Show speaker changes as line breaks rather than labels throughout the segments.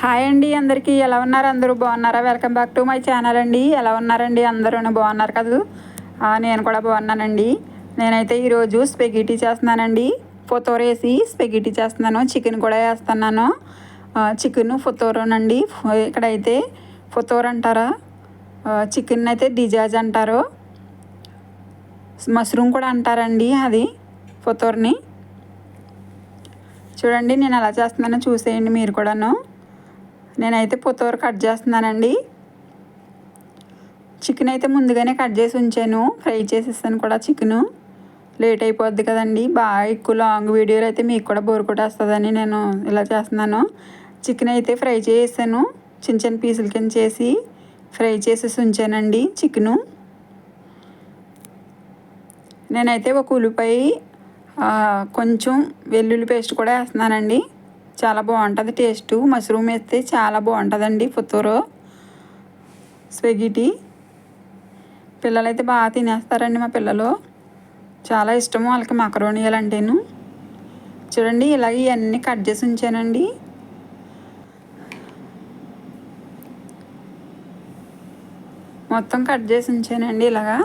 Hi అండి అందరికీ. ఎలా ఉన్నారు? అందరూ బాగున్నారా? Welcome back to my channel అండి. ఎలా ఉన్నారండి? అందరూ బాగున్నారు కదా? నేను కూడా బాగున్నానండి. నేనైతే ఈరోజు స్పెగిటీ చేస్తున్నానండి. ఫొతోర్ వేసి స్పెగిటీ చేస్తున్నాను. చికెన్ కూడా వేస్తున్నాను. చికెన్ ఫొతోరోనండి ఇక్కడైతే ఫొతోర్ అంటారా? చికెన్ అయితే డిజాజ్ అంటారు. మష్రూమ్ కూడా అంటారండి అది ఫొతోర్ని చూడండి నేను ఎలా చేస్తున్నానో చూసేయండి మీరు కూడాను. నేనైతే పొత్తూరు కట్ చేస్తున్నానండి. చికెన్ అయితే ముందుగానే కట్ చేసి ఉంచాను. ఫ్రై చేసేసాను కూడా చికెను. లేట్ అయిపోద్ది కదండి. బాగా ఎక్కువ లాంగ్ వీడియోలు అయితే మీకు కూడా బోర్ కొట్టేస్తుందని నేను ఇలా చేస్తున్నాను. చికెన్ అయితే ఫ్రై చేసాను చిన్న చిన్న పీసులు కింద చేసి ఫ్రై చేసేసి ఉంచానండి చికెను. నేనైతే ఒక ఉల్లిపాయ కొంచెం వెల్లుల్లి పేస్ట్ కూడా వేస్తున్నానండి. చాలా బాగుంటుంది టేస్ట్. మష్రూమ్ వేస్తే చాలా బాగుంటుందండి పుత్తూరు. స్వెగిటీ పిల్లలైతే బాగా తినేస్తారండి మా పిల్లలు. చాలా ఇష్టము వాళ్ళకి మకరోనియాలు అంటేను. చూడండి ఇలాగ ఇవన్నీ కట్ చేసి ఉంచానండి. మొత్తం కట్ చేసి ఉంచానండి ఇలాగా.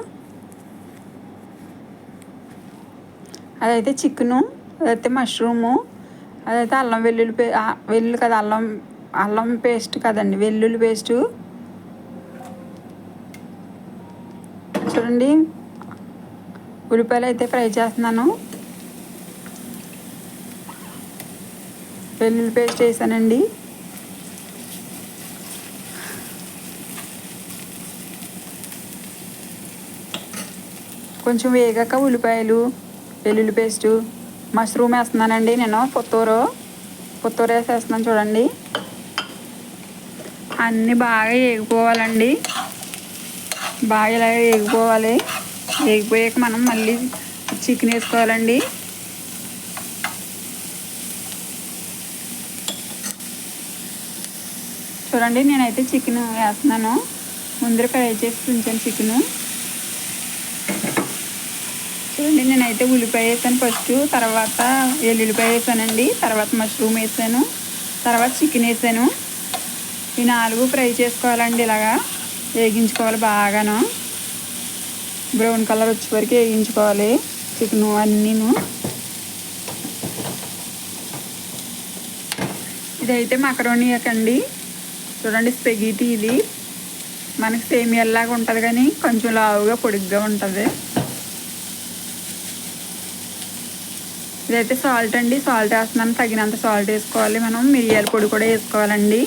అదైతే చికెను అదైతే మష్రూము. అదైతే అల్లం వెల్లుల్లి పే వెల్లుల్లి కదా అల్లం అల్లం పేస్ట్ కదండి వెల్లుల్లి పేస్టు. చూడండి ఉల్లిపాయలు అయితే ఫ్రై చేస్తున్నాను. వెల్లుల్లి పేస్ట్ వేసానండి. కొంచెం వేగాక ఉల్లిపాయలు వెల్లుల్లి పేస్టు. మష్రూమ్ వేస్తున్నానండి నేను పుత్తూరు. పుత్తూరు వేసేస్తున్నాను చూడండి. అన్నీ బాగా వేగిపోవాలండి బాగా ఇలా వేగిపోవాలి వేగిపోయాక మనం మళ్ళీ చికెన్ వేసుకోవాలండి. చూడండి నేనైతే చికెన్ వేస్తున్నాను. ముందర ఫ్రై చేసి ఉంచాను చికెను. చూడండి నేనైతే ఉల్లిపాయ వేసాను ఫస్ట్ తర్వాత ఎల్లుల్లిపాయ వేసానండి తర్వాత మష్రూమ్ వేసాను తర్వాత చికెన్ వేసాను. ఈ నాలుగు ఫ్రై చేసుకోవాలండి ఇలాగా వేగించుకోవాలి బాగాను. బ్రౌన్ కలర్ వచ్చే వరకు వేగించుకోవాలి చికెను అన్నీను. ఇదైతే మకరోనియాకండి చూడండి స్పెగిటీ ఇది. మనకి సేమియల్లాగా ఉంటుంది కానీ కొంచెం లావుగా పొడిగ్గా ఉంటుంది. ఇదైతే సాల్ట్ అండి. సాల్ట్ వేస్తున్నాను. తగినంత సాల్ట్ వేసుకోవాలి. మనం మిరియాల పొడి కూడా వేసుకోవాలండి.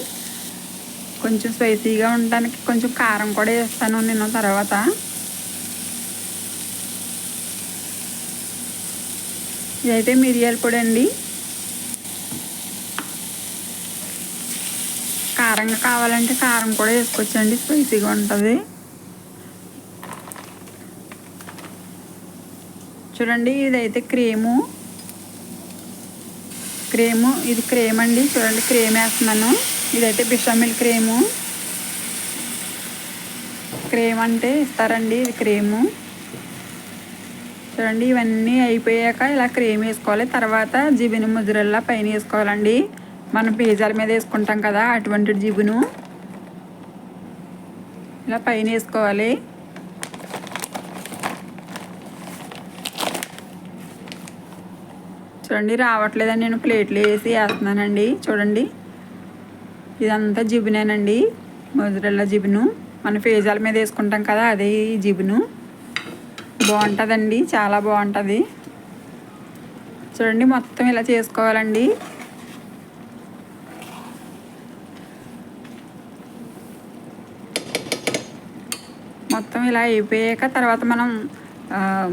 కొంచెం స్పైసీగా ఉండడానికి కొంచెం కారం కూడా వేస్తాను నేను తర్వాత. ఇదైతే మిరియాల పొడి అండి. కారంగా కావాలంటే కారం కూడా వేసుకోవచ్చండి. స్పైసీగా ఉంటుంది. చూడండి ఇదైతే క్రీము. క్రీము. ఇది క్రీమ్ అండి. చూడండి క్రీమ్ వేస్తున్నాను. ఇదైతే బిషమిల్ క్రీము. క్రీమ్ అంటే ఇస్తారండి ఇది క్రీము. చూడండి ఇవన్నీ అయిపోయాక ఇలా క్రీమ్ వేసుకోవాలి. తర్వాత జిబిని ముద్రల్లా పైన వేసుకోవాలండి. మనం పిజ్జాల మీద వేసుకుంటాం కదా అటువంటి జిబును. ఇలా పైన వేసుకోవాలి. చూడండి రావట్లేదని నేను ప్లేట్లు వేసి వేస్తున్నానండి. చూడండి. ఇదంతా జిబునేనండి. మొదరల్లా జిబును. మన పేజాల మీద వేసుకుంటాం కదా అదే ఈ జిబును. బాగుంటుందండి చాలా బాగుంటుంది. చూడండి మొత్తం ఇలా చేసుకోవాలండి. మొత్తం ఇలా అయిపోయాక తర్వాత మనం ఆ,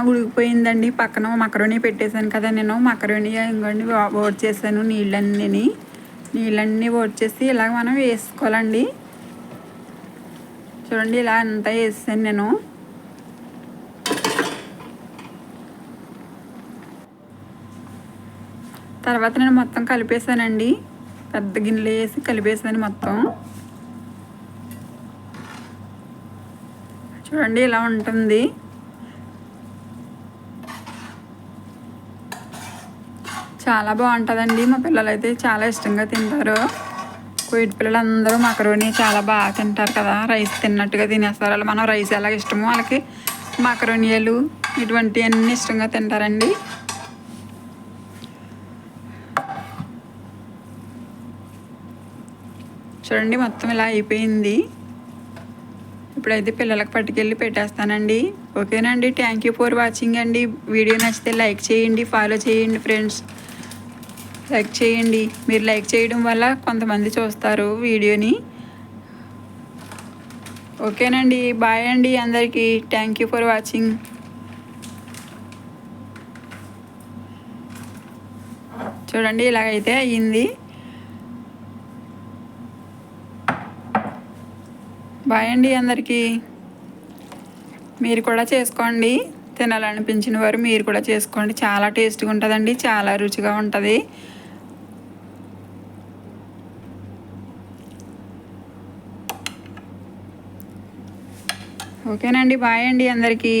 ఉడికిపోయిందండి. పక్కన మకరోని పెట్టేశాను కదా నేను. మకరోనియా ఇంకోండి ఓట్ చేశాను నీళ్ళన్నీ నీళ్ళన్నీ ఓట్ చేసి ఇలాగ మనం వేసుకోవాలండి. చూడండి ఇలా అంతా వేసాను నేను. తర్వాత నేను మొత్తం కలిపేశానండి. పెద్ద గిన్నెలు వేసి కలిపేసాను మొత్తం. చూడండి ఇలా ఉంటుంది. చాలా బాగుంటుందండి. మా పిల్లలు అయితే చాలా ఇష్టంగా తింటారు. కోయిట్ పిల్లలందరూ మకరోని చాలా బాగా తింటారు కదా. రైస్ తిన్నట్టుగా తినేస్తారు. అలా మనం రైస్ ఎలా ఇష్టమో వాళ్ళకి మకరోనియలు ఇటువంటివన్నీ ఇష్టంగా తింటారండి. చూడండి మొత్తం ఇలా అయిపోయింది. ఇప్పుడైతే పిల్లలకు పట్టుకెళ్ళి పెట్టేస్తానండి. ఓకేనండి? థ్యాంక్ యూ ఫర్ వాచింగ్ అండి. వీడియో నచ్చితే లైక్ చేయండి ఫాలో చేయండి ఫ్రెండ్స్. లైక్ చేయండి. మీరు లైక్ చేయడం వల్ల కొంతమంది చూస్తారు వీడియోని. ఓకేనండి? బాయ్ అండి అందరికీ. థ్యాంక్ యూ ఫర్ వాచింగ్ చూడండి ఇలాగైతే అయ్యింది. బాయ్ అండి అందరికీ. మీరు కూడా చేసుకోండి. తినాలనిపించిన వారు మీరు కూడా చేసుకోండి. చాలా టేస్ట్గా ఉంటుందండి. చాలా రుచిగా ఉంటుంది. ఓకేనండి. బాయ్ అండి అందరికీ.